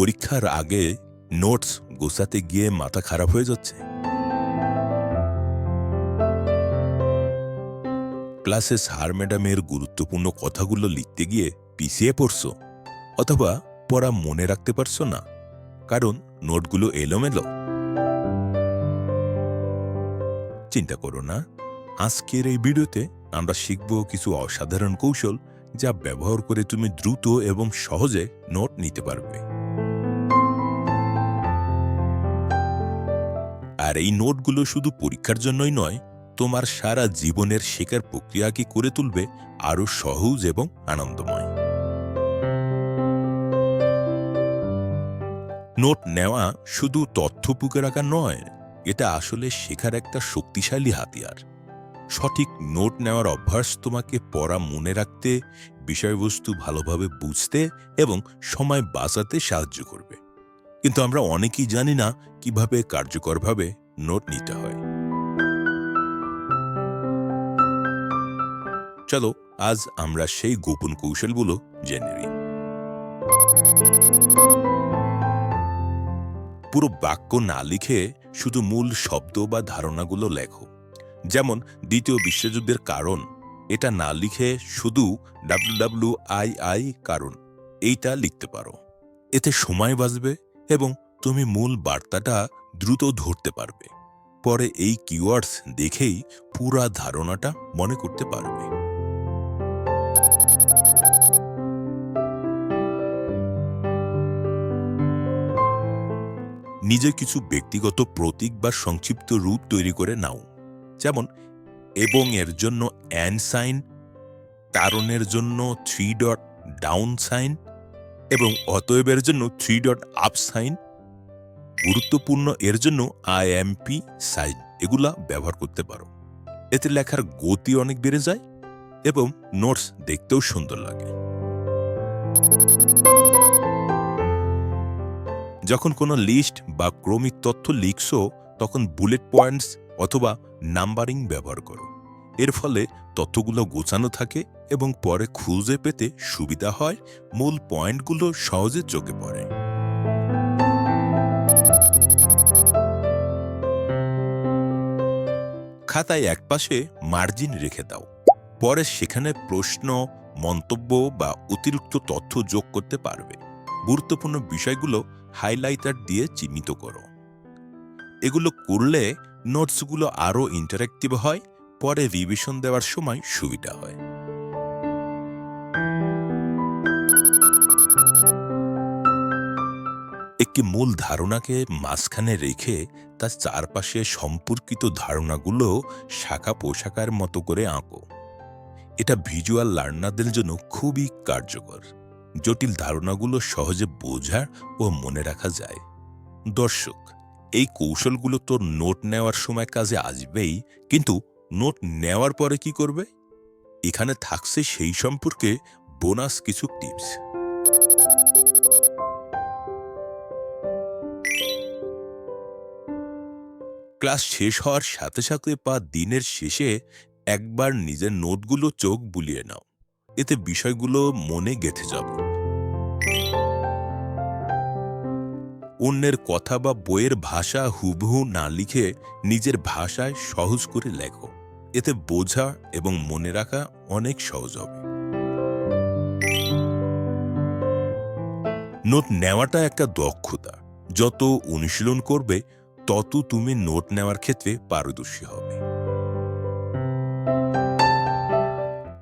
পরীক্ষার আগে নোটস গোছাতে গিয়ে মাথা খারাপ হয়ে যাচ্ছে। ক্লাসে স্যার ম্যাডামের গুরুত্বপূর্ণ কথাগুলো লিখতে গিয়ে পিছিয়ে পড়ছো, অথবা পড়া মনে রাখতে পারছ না, কারণ নোটগুলো এলোমেলো। চিন্তা করো না, আজকের এই ভিডিওতে আমরা শিখব কিছু অসাধারণ কৌশল যা ব্যবহার করে তুমি দ্রুত এবং সহজে নোট নিতে পারবে। আর এই নোটগুলো শুধু পরীক্ষার জন্যই নয়, তোমার সারা জীবনের শেখার প্রক্রিয়াকে করে তুলবে আরও সহজ এবং আনন্দময়। নোট নেওয়া শুধু তথ্য পুকে রাখা নয়, এটা আসলে শেখার একটা শক্তিশালী হাতিয়ার। সঠিক নোট নেওয়ার অভ্যাস তোমাকে পড়া মনে রাখতে, বিষয়বস্তু ভালোভাবে বুঝতে এবং সময় বাঁচাতে সাহায্য করবে। কিন্তু আমরা অনেকেই জানি না কীভাবে কার্যকরভাবে নোট নিতে হয়। চলো, আজ আমরা সেই গোপন কৌশলগুলো জেনে নিই। পুরো বাক্য না লিখে শুধু মূল শব্দ বা ধারণাগুলো লেখো। যেমন, দ্বিতীয় বিশ্বযুদ্ধের কারণ। এটা না লিখে শুধু ডাব্লু আই আই কারণ। এইটা লিখতে পারো। এতে সময় বাঁচবে এবং তুমি মূল বার্তাটা দ্রুত ধরতে পারবে। পরে এই কিওয়ার্ডস দেখেই পুরা ধারণাটা মনে করতে পারবে। নিজে কিছু ব্যক্তিগত প্রতীক বা সংক্ষিপ্ত রূপ তৈরি করে নাও। যেমন, এবং এর জন্য অ্যান সাইন কারণের জন্য থ্রি ডট ডাউন সাইন এবং অতএবের জন্য থ্রি ডট আপ সাইন গুরুত্বপূর্ণ এর জন্য আইএমপি সাইন এগুলা ব্যবহার করতে পারো। এতে লেখার গতি অনেক বেড়ে যায় এবং নোটস দেখতেও সুন্দর লাগে। যখন কোনো লিস্ট বা ক্রমিক তথ্য লিখছো, তখন বুলেট পয়েন্টস অথবা নাম্বারিং ব্যবহার করো। এর ফলে তথ্যগুলো গোছানো থাকে এবং পরে খুঁজে পেতে সুবিধা হয়, মূল পয়েন্টগুলো সহজে চোখে পড়ে। খাতায় একপাশে মার্জিন রেখে দাও। পরে সেখানে প্রশ্ন, মন্তব্য বা অতিরিক্ত তথ্য যোগ করতে পারবে। গুরুত্বপূর্ণ বিষয়গুলো হাইলাইটার দিয়ে চিহ্নিত করো। এগুলো করলে নোটসগুলো আরও ইন্টারেক্টিভ হয় পরে রিভিশন দেওয়ার সময় সুবিধা হয়। একটি মূল ধারণাকে মাঝখানে রেখে তার চারপাশে সম্পর্কিত ধারণাগুলো শাখা পোশাকার মতো করে আঁকো। এটা ভিজুয়াল লার্নারদের জন্য খুবই কার্যকর। জটিল ধারণাগুলো সহজে বোঝা ও মনে রাখা যায়। দর্শক, এই কৌশলগুলো তোর নোট নেওয়ার সময় কাজে আসবেই, কিন্তু নোট নেওয়ার পরে কি করবে? এখানে থাকছে সেই সম্পর্কে বোনাস কিছু টিপস। ক্লাস শেষ হওয়ার সাথে সাথে বা দিনের শেষে একবার নিজের নোটগুলো চোখ বুলিয়ে নাও। এতে বিষয়গুলো মনে গেঁথে যাবে। অন্যের কথা বা বইয়ের ভাষা হুবহু না লিখে নিজের ভাষায় সহজ করে লেখো। এতে বোঝা এবং মনে রাখা অনেক সহজ হবে। নোট নেওয়াটা একটা দক্ষতা। যত অনুশীলন করবে, তত তুমি নোট নেওয়ার ক্ষেত্রে পারদর্শী হবে।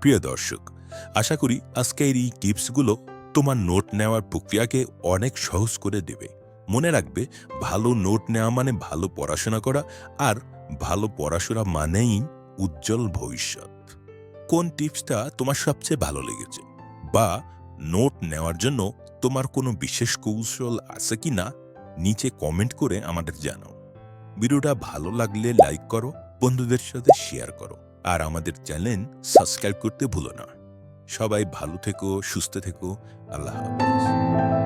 প্রিয় দর্শক, আশা করি আজকের এই টিপসগুলো তোমার নোট নেওয়ার প্রক্রিয়াকে অনেক সহজ করে দেবে। মনে রাখবে, ভালো নোট নেওয়া মানে ভালো পড়াশোনা করা, আর ভালো পড়াশোনা মানেই উজ্জ্বল ভবিষ্যৎ। কোন টিপসটা তোমার সবচেয়ে ভালো লেগেছে? বা নোট নেওয়ার জন্য তোমার কোনো বিশেষ কৌশল আছে কি না নিচে কমেন্ট করে আমাদের জানাও। ভিডিওটা ভালো লাগলে লাইক করো, বন্ধুদের সাথে শেয়ার করো, আর আমাদের চ্যানেল সাবস্ক্রাইব করতে ভুলো না। সবাই ভালো থেকো, সুস্থ থেকো, আল্লাহ হাফিজ।